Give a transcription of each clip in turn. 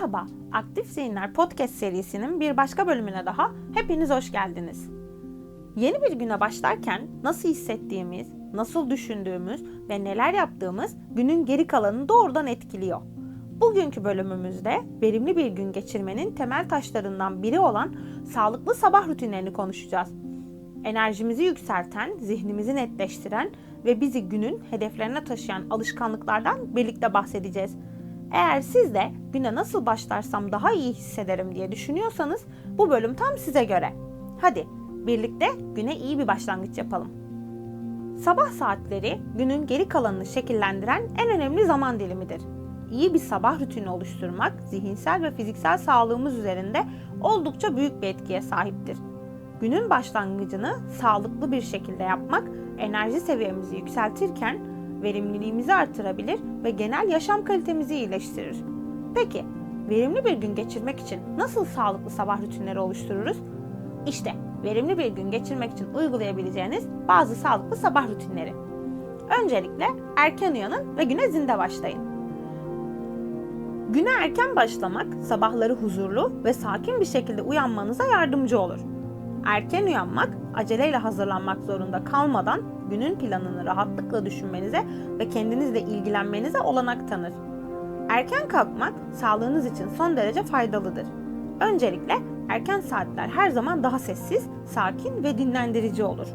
Merhaba, Aktif Zihinler Podcast serisinin bir başka bölümüne daha hepiniz hoş geldiniz. Yeni bir güne başlarken nasıl hissettiğimiz, nasıl düşündüğümüz ve neler yaptığımız günün geri kalanını doğrudan etkiliyor. Bugünkü bölümümüzde verimli bir gün geçirmenin temel taşlarından biri olan sağlıklı sabah rutinlerini konuşacağız. Enerjimizi yükselten, zihnimizi netleştiren ve bizi günün hedeflerine taşıyan alışkanlıklardan birlikte bahsedeceğiz. Eğer siz de güne nasıl başlarsam daha iyi hissederim diye düşünüyorsanız bu bölüm tam size göre. Hadi birlikte güne iyi bir başlangıç yapalım. Sabah saatleri günün geri kalanını şekillendiren en önemli zaman dilimidir. İyi bir sabah rutini oluşturmak zihinsel ve fiziksel sağlığımız üzerinde oldukça büyük bir etkiye sahiptir. Günün başlangıcını sağlıklı bir şekilde yapmak enerji seviyemizi yükseltirken verimliliğimizi artırabilir ve genel yaşam kalitemizi iyileştirir. Peki, verimli bir gün geçirmek için nasıl sağlıklı sabah rutinleri oluştururuz? İşte verimli bir gün geçirmek için uygulayabileceğiniz bazı sağlıklı sabah rutinleri. Öncelikle erken uyanın ve güne zinde başlayın. Güne erken başlamak sabahları huzurlu ve sakin bir şekilde uyanmanıza yardımcı olur. Erken uyanmak, aceleyle hazırlanmak zorunda kalmadan günün planını rahatlıkla düşünmenize ve kendinizle ilgilenmenize olanak tanır. Erken kalkmak sağlığınız için son derece faydalıdır. Öncelikle erken saatler her zaman daha sessiz, sakin ve dinlendirici olur.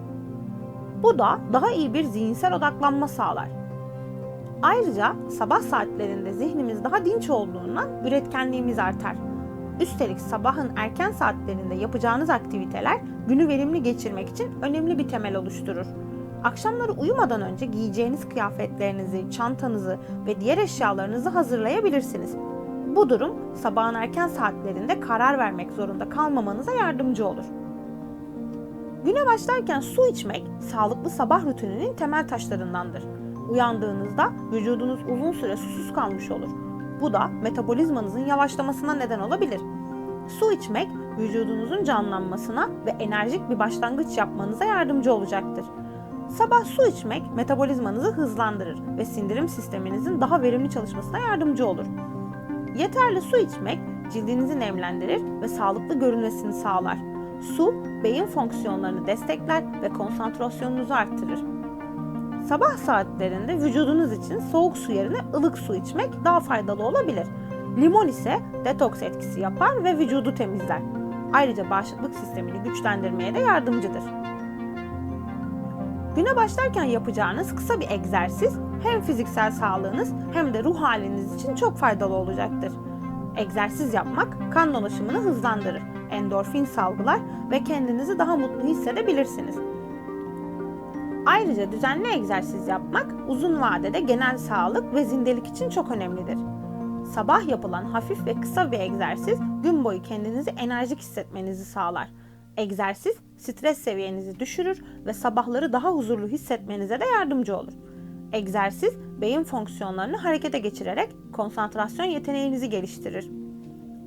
Bu da daha iyi bir zihinsel odaklanma sağlar. Ayrıca sabah saatlerinde zihnimiz daha dinç olduğundan üretkenliğimiz artar. Üstelik sabahın erken saatlerinde yapacağınız aktiviteler günü verimli geçirmek için önemli bir temel oluşturur. Akşamları uyumadan önce giyeceğiniz kıyafetlerinizi, çantanızı ve diğer eşyalarınızı hazırlayabilirsiniz. Bu durum sabahın erken saatlerinde karar vermek zorunda kalmamanıza yardımcı olur. Güne başlarken su içmek sağlıklı sabah rutininin temel taşlarındandır. Uyandığınızda vücudunuz uzun süre susuz kalmış olur. Bu da metabolizmanızın yavaşlamasına neden olabilir. Su içmek vücudunuzun canlanmasına ve enerjik bir başlangıç yapmanıza yardımcı olacaktır. Sabah su içmek metabolizmanızı hızlandırır ve sindirim sisteminizin daha verimli çalışmasına yardımcı olur. Yeterli su içmek cildinizi nemlendirir ve sağlıklı görünmesini sağlar. Su, beyin fonksiyonlarını destekler ve konsantrasyonunuzu arttırır. Sabah saatlerinde vücudunuz için soğuk su yerine ılık su içmek daha faydalı olabilir. Limon ise detoks etkisi yapar ve vücudu temizler. Ayrıca bağışıklık sistemini güçlendirmeye de yardımcıdır. Güne başlarken yapacağınız kısa bir egzersiz hem fiziksel sağlığınız hem de ruh haliniz için çok faydalı olacaktır. Egzersiz yapmak kan dolaşımını hızlandırır, endorfin salgılar ve kendinizi daha mutlu hissedebilirsiniz. Ayrıca düzenli egzersiz yapmak uzun vadede genel sağlık ve zindelik için çok önemlidir. Sabah yapılan hafif ve kısa bir egzersiz gün boyu kendinizi enerjik hissetmenizi sağlar. Egzersiz stres seviyenizi düşürür ve sabahları daha huzurlu hissetmenize de yardımcı olur. Egzersiz beyin fonksiyonlarını harekete geçirerek konsantrasyon yeteneğinizi geliştirir.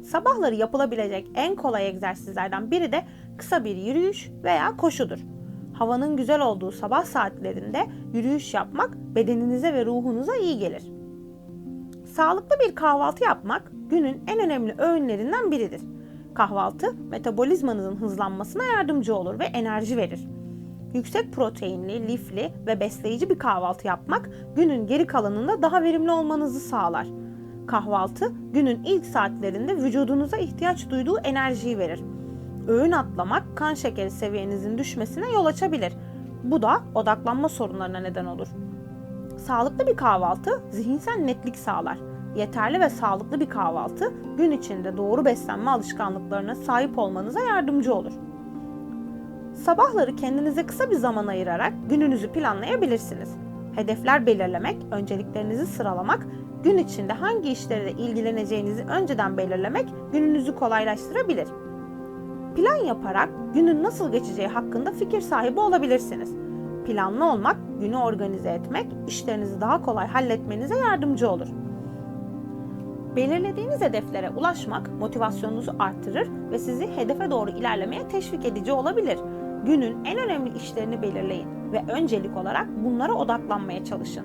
Sabahları yapılabilecek en kolay egzersizlerden biri de kısa bir yürüyüş veya koşudur. Havanın güzel olduğu sabah saatlerinde yürüyüş yapmak bedeninize ve ruhunuza iyi gelir. Sağlıklı bir kahvaltı yapmak günün en önemli öğünlerinden biridir. Kahvaltı metabolizmanızın hızlanmasına yardımcı olur ve enerji verir. Yüksek proteinli, lifli ve besleyici bir kahvaltı yapmak günün geri kalanında daha verimli olmanızı sağlar. Kahvaltı günün ilk saatlerinde vücudunuza ihtiyaç duyduğu enerjiyi verir. Öğün atlamak kan şekeri seviyenizin düşmesine yol açabilir. Bu da odaklanma sorunlarına neden olur. Sağlıklı bir kahvaltı zihinsel netlik sağlar. Yeterli ve sağlıklı bir kahvaltı gün içinde doğru beslenme alışkanlıklarına sahip olmanıza yardımcı olur. Sabahları kendinize kısa bir zaman ayırarak gününüzü planlayabilirsiniz. Hedefler belirlemek, önceliklerinizi sıralamak, gün içinde hangi işlerle ilgileneceğinizi önceden belirlemek gününüzü kolaylaştırabilir. Plan yaparak günün nasıl geçeceği hakkında fikir sahibi olabilirsiniz. Planlı olmak, günü organize etmek, işlerinizi daha kolay halletmenize yardımcı olur. Belirlediğiniz hedeflere ulaşmak motivasyonunuzu artırır ve sizi hedefe doğru ilerlemeye teşvik edici olabilir. Günün en önemli işlerini belirleyin ve öncelik olarak bunlara odaklanmaya çalışın.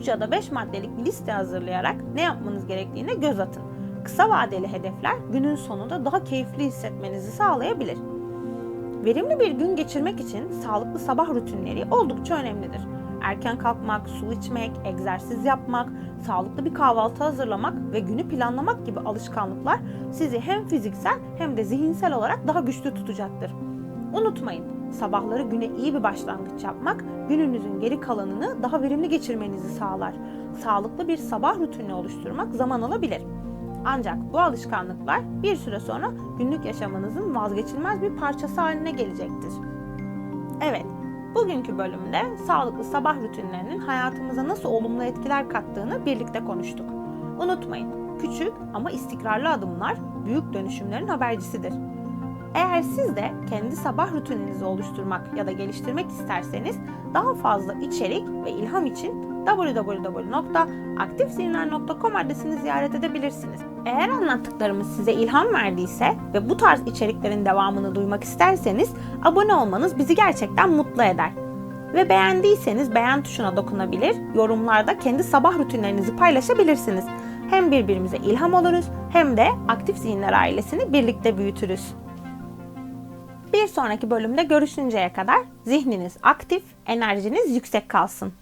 3 ya da 5 maddelik bir liste hazırlayarak ne yapmanız gerektiğine göz atın. Kısa vadeli hedefler günün sonunda daha keyifli hissetmenizi sağlayabilir. Verimli bir gün geçirmek için sağlıklı sabah rutinleri oldukça önemlidir. Erken kalkmak, su içmek, egzersiz yapmak, sağlıklı bir kahvaltı hazırlamak ve günü planlamak gibi alışkanlıklar sizi hem fiziksel hem de zihinsel olarak daha güçlü tutacaktır. Unutmayın, sabahları güne iyi bir başlangıç yapmak gününüzün geri kalanını daha verimli geçirmenizi sağlar. Sağlıklı bir sabah rutini oluşturmak zaman alabilir. Ancak bu alışkanlıklar bir süre sonra günlük yaşamınızın vazgeçilmez bir parçası haline gelecektir. Evet, bugünkü bölümde sağlıklı sabah rutinlerinin hayatımıza nasıl olumlu etkiler kattığını birlikte konuştuk. Unutmayın, küçük ama istikrarlı adımlar büyük dönüşümlerin habercisidir. Eğer siz de kendi sabah rutininizi oluşturmak ya da geliştirmek isterseniz daha fazla içerik ve ilham için www.aktifzihinler.com adresini ziyaret edebilirsiniz. Eğer anlattıklarımız size ilham verdiyse ve bu tarz içeriklerin devamını duymak isterseniz abone olmanız bizi gerçekten mutlu eder. Ve beğendiyseniz beğen tuşuna dokunabilir, yorumlarda kendi sabah rutinlerinizi paylaşabilirsiniz. Hem birbirimize ilham oluruz hem de Aktif Zihinler ailesini birlikte büyütürüz. Bir sonraki bölümde görüşünceye kadar zihniniz aktif, enerjiniz yüksek kalsın.